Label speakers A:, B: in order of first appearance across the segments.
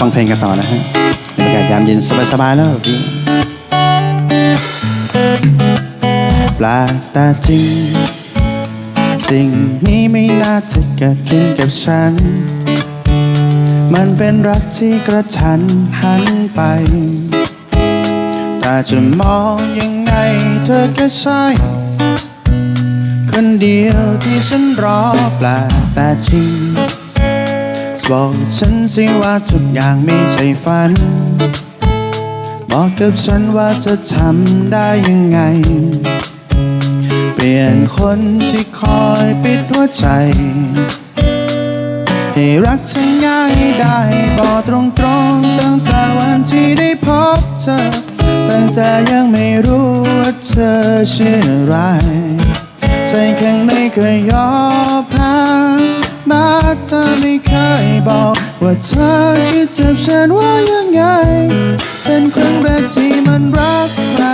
A: ฟังเพลงกันต่อนะฮะบรรยากาศยามเย็นสบายๆแล้วแบบนี้ปลกแต่จริง สิ่งนี้ไม่น่าจะเกิดขึ้นกับฉัน มันเป็นรักที่กระทันหันไปแต่จะมองยังไงเธอก็ใช่คนเดียวที่ฉันรอแปลกแต่จริง บอกฉันสิว่าทุกอย่างไม่ใช่ฝัน บอกกับฉันว่าจะทำได้ยังไง เปลี่ยนคนที่คอยปิดหัวใจ ให้รักฉันง่ายได้บอกตรงๆตั้งแต่วันที่ได้พบเธอ ตั้งแต่ยังไม่รู้ว่าเธอชื่ออะไร ใจข้างในเคยยอมแพ้มาเธอไม่เคย บอกว่าเธอคิดกับฉันว่ายังไง เป็นครั้งแรกที่มันรักใคร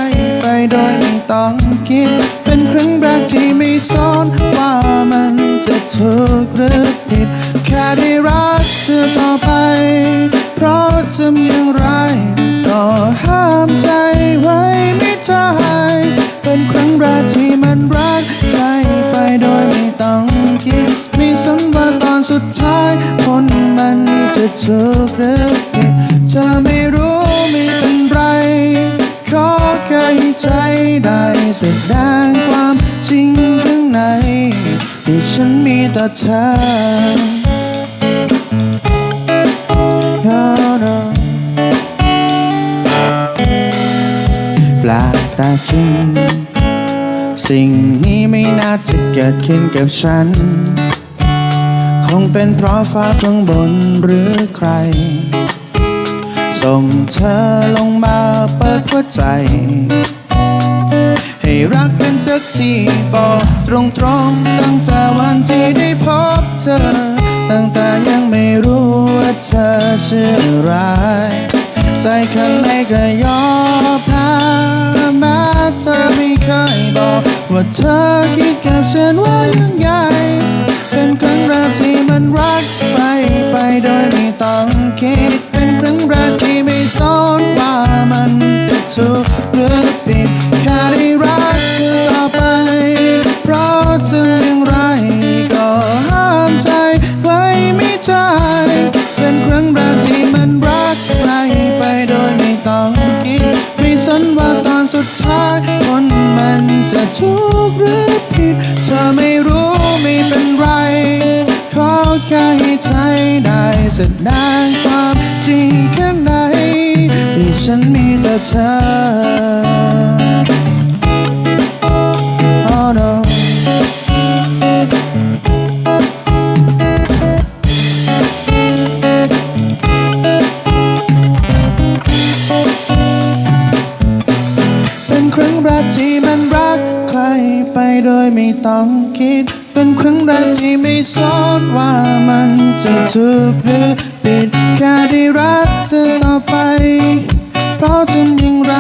A: ไปโดยไม่ต้องคิด เป็นครั้งแรกที่ไม่สอนว่ามันจะถูกหรือผิด แค่ได้รักเธอต่อไป เพราะทำอย่างไรก็ห้ จะถูกหรือผิดเธอไม่รู้ไม่เป็นไร ขอแค่ให้ใจได้แสดงความจริงข้างในที่ฉันมีต่อเธอ No, no. แปลกแต่จริงสิ่งนี้ไม่น่าจะเกิดขึ้นกับฉัน งเป็นเพราะฟ้าข้างบนหรือใคร ส่งเธอลงมาเปิดหัวใจ ให้รักกันสักทีบอกตรงตรงๆตั้งแต่วันที่ได้พบเธอ ตั้งแต่ยังไม่รู้ว่าเธอชื่ออะไร ใจข้างในก็ยอมแพ้แม้เธอไม่เคยบอกว่าเธอคิด ยไม่ต้องคิด เป็นครั้งแรกที่ไม่สนว่ามันจะถูกหรือผิดแค่ได้รักเธอต่อไป เพราะทำอย่างไร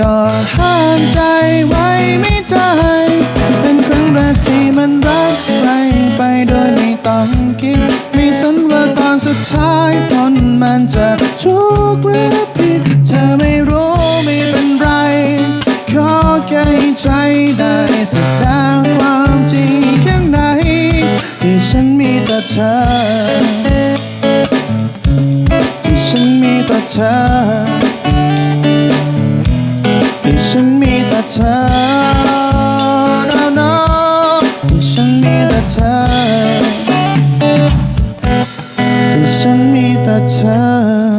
A: ก็ห้ามใจไว้ไม่ได้เป็นครั้งแรกที่มันรักใครไปโดยไม่ต้องคิด ไม่สนว่าตอนสุดท้ายผลมันจะถูกข์หรือ ฉันมีแต่เธอ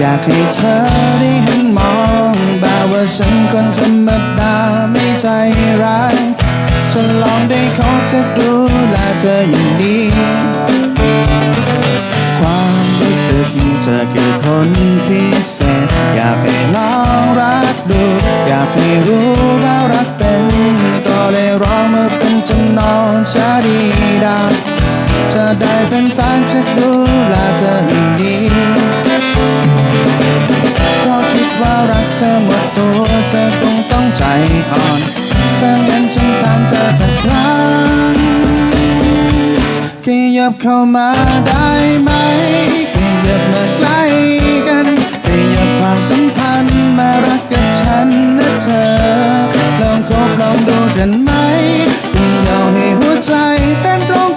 A: อยากให้เธอได้เห็นมองแบบว่าฉันคนธรรมดาไม่ใจร้ายฉันลองได้ขอจะดูแลเธออย่างดีความรู้สึกเธอคือคนพิเศษ อยากให้ลองรักดู อยากให้รู้ว่ารักเป็น ก็เลยร้องมาเป็นจำนองชาดีดาจะได้เป็นแฟนจะดูแลเธอ เข้ามาได้ไหมขยับมาใกล้กันขยับความสัมพันธ์มารักกับฉันนะเธอ ลองคบลองดูกันไหมขยับให้หัวใจเต้นตรง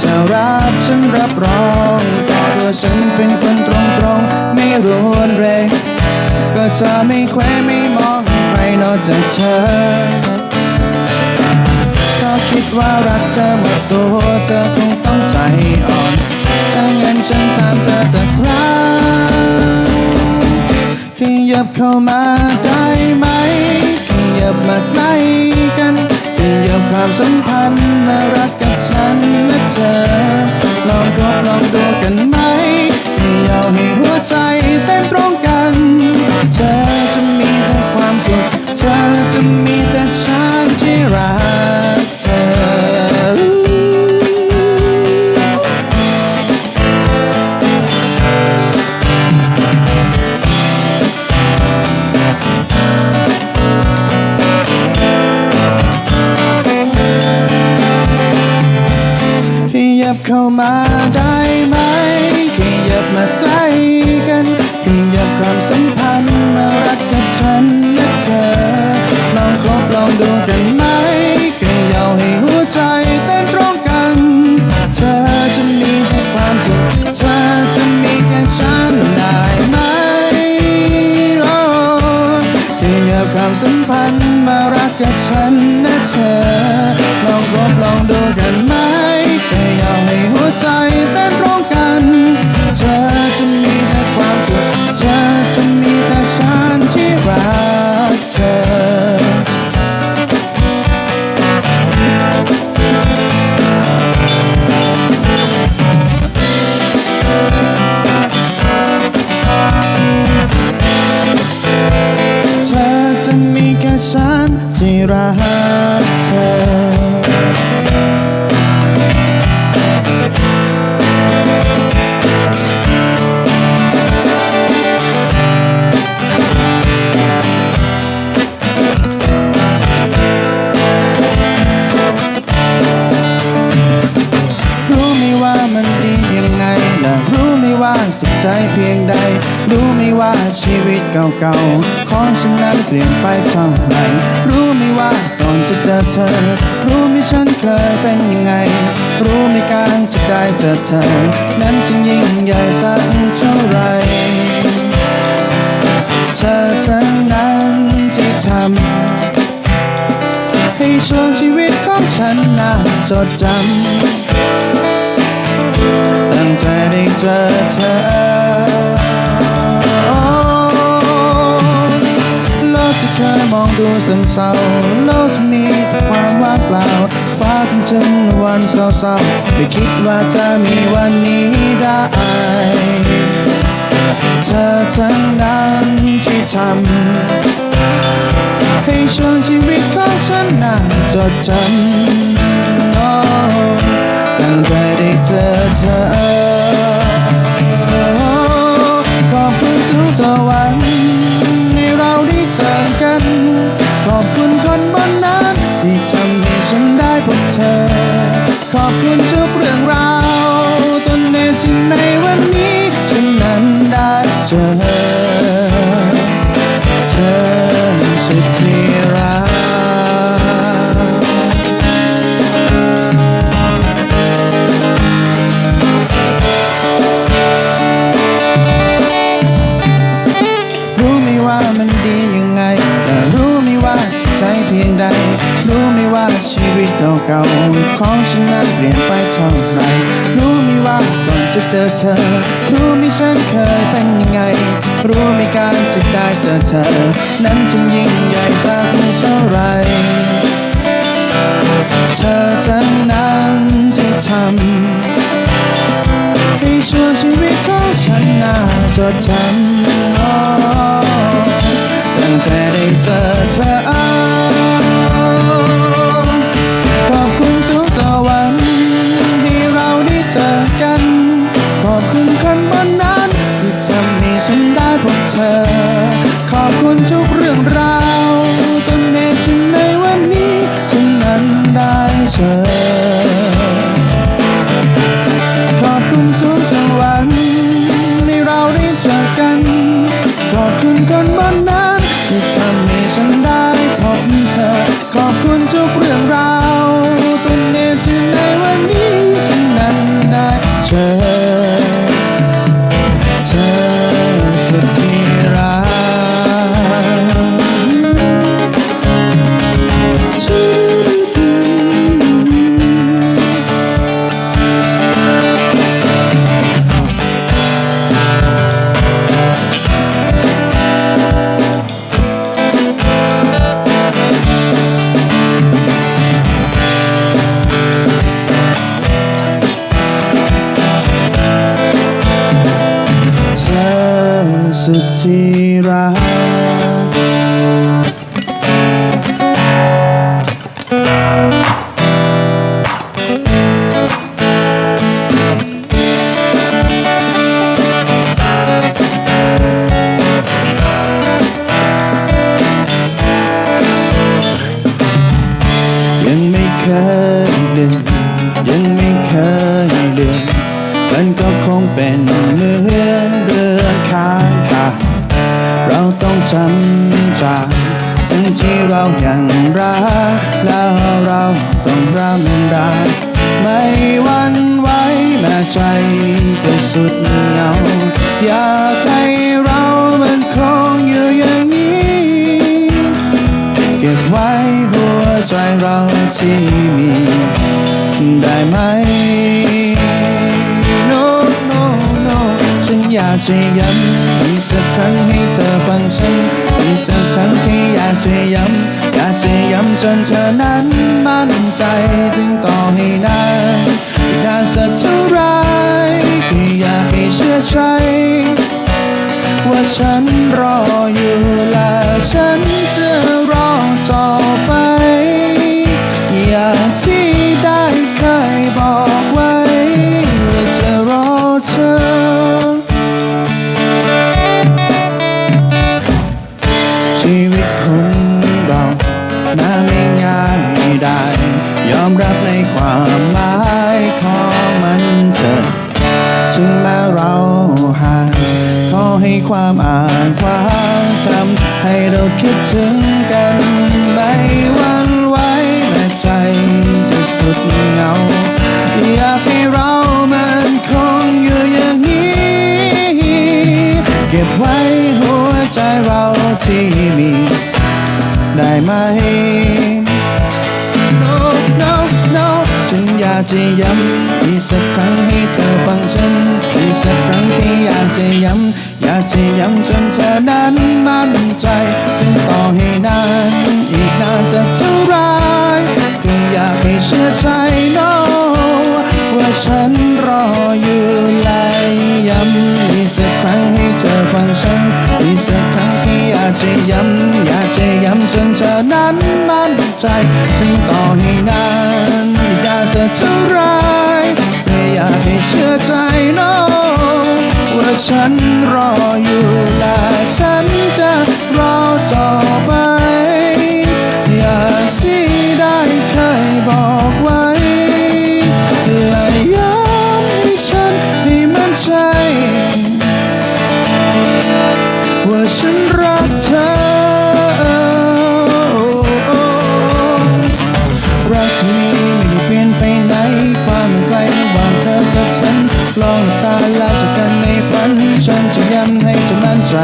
A: จะรับฉันรับรองก็ตัวฉันเป็นคนตรงตรงไม่รวนเรก็จะไม่แควไม่มองใครนอกจากเธอก็คิดว่ารักเธอหมดตัวเธอคงต้องใจอ่อนถ้างั้นฉันถามเธอสักครั้งขยับเข้ามาได้ไหมขยับมาใกล้ กันขยับความสัมพันธ์มารักกับฉันนะเธอ ลองคบลองดูกันไหมขยับให้หัวใจเต้นตรงกัน เธอจะมีแต่ความสุข เธอจะมีแต่ฉันที่รัก ยั ชีวิตเก่าๆ ของฉันนั้นเปลี่ยนไปเท่าไหร่รู้ไหมว่าก่อนจะเจอเธอ รู้ไหมฉันเคยเป็นยังไง รู้ไหมการจะได้เจอเธอ นั้นจึงยิ่งใหญ่สักเท่าไหรเธอทั้งนั้นที่ทำให้ช่วงชีวิตของฉันน่าจดจำตั้งใจได้เจอเธอ ดูซึมเศร้าโลกจะมีแต่ความว่างเปล่า ฟ้าถึงจึงวันเศร้าๆไม่คิดว่าจะมีวันนี้ได้เธอทั้งนั้นที่ทำให้ช่วงชีวิตของฉันน่าจดจำ ฉันนั้นเปลี่ยนไปเท่าไหรรู้ไหมว่าก่อนจะเจอเธอ รู้ไหมฉันเคยเป็นยังไง รู้ไหมการจะได้เจอเธอ นั้นจึงยิ่งใหญ่สักเท่าไรเธอทั้งนั้นที่ทำให้ช่วงชีวิตของฉันน่าจดจำอ๋อตั้งแต่ได้เจอเธอ ขอบคุณทุกเรื่องราว สุ ที่มีได้ไหม no no no ฉันอยากจะย้ำอีกสักครั้งให้เธอฟังฉันอีกสักครั้งที่อยากจะย้ำอยากจะย้ำจนเธอนั้นมั่นใจถึงต่อให้นานนานสักเท่าไรก็อยากให้เชื่อใจว่าฉันรออยู่และฉันจะรอต่อ ถึงแม้เราห่างขอให้ความอ่านความจำให้เราคิดถึงกันไม่วันไหวแม้ใจจะสุดเหงาอยากให้เรามันคงอยู่อย่างนี้ เก็บไว้หัวใจเราที่มี ได้ไหม จะย้ำอีกสักครั้งให้เธอฟังฉันอีกสักครั้งที่อยากจะย้ำอยากจะย้ำจนเธอนั้นมั่นใจถึงต่อให้นานอีกนานจะเท่าไรก็อยากให้เชื่อใจ no ว่าฉันรออยู่แลย้ำอีกสักครั้งให้เธอฟังฉันอีกสักครั้งที่อยากจะย้ำอยากจะย้ำจนเธอนั้นมั่นใจถึงต่อให้นาน ฉันรออยู่และฉันจะรอต่อไป อย่างที่ได้เคยบอกไว้และย้ำให้ฉันให้มั่นใจ ว่าฉันรักเธอ รักที่นี้ไม่ได้เปลี่ยนไปไหน ความไกลระหว่างเธอกับฉันลองหลับตาแล้วจากกันในฝัน ฉันจะย้ำให้เธอมั่นใจ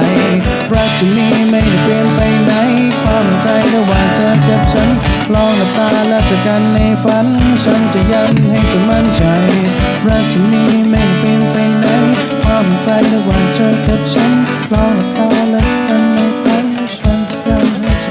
A: รักจะมีไม่ได้เปลี่ยนไปไหน ความใกลระหว่างเธอกับฉัน ลองหลับตาแล้วจอกันในฝัน ฉันจะย้ำให้เธอมั่นใจ รักจะมีไม่ได้เปลี่ยนไปไหน ความใกล้ระหว่างเธอกับฉัน ลองหลับตา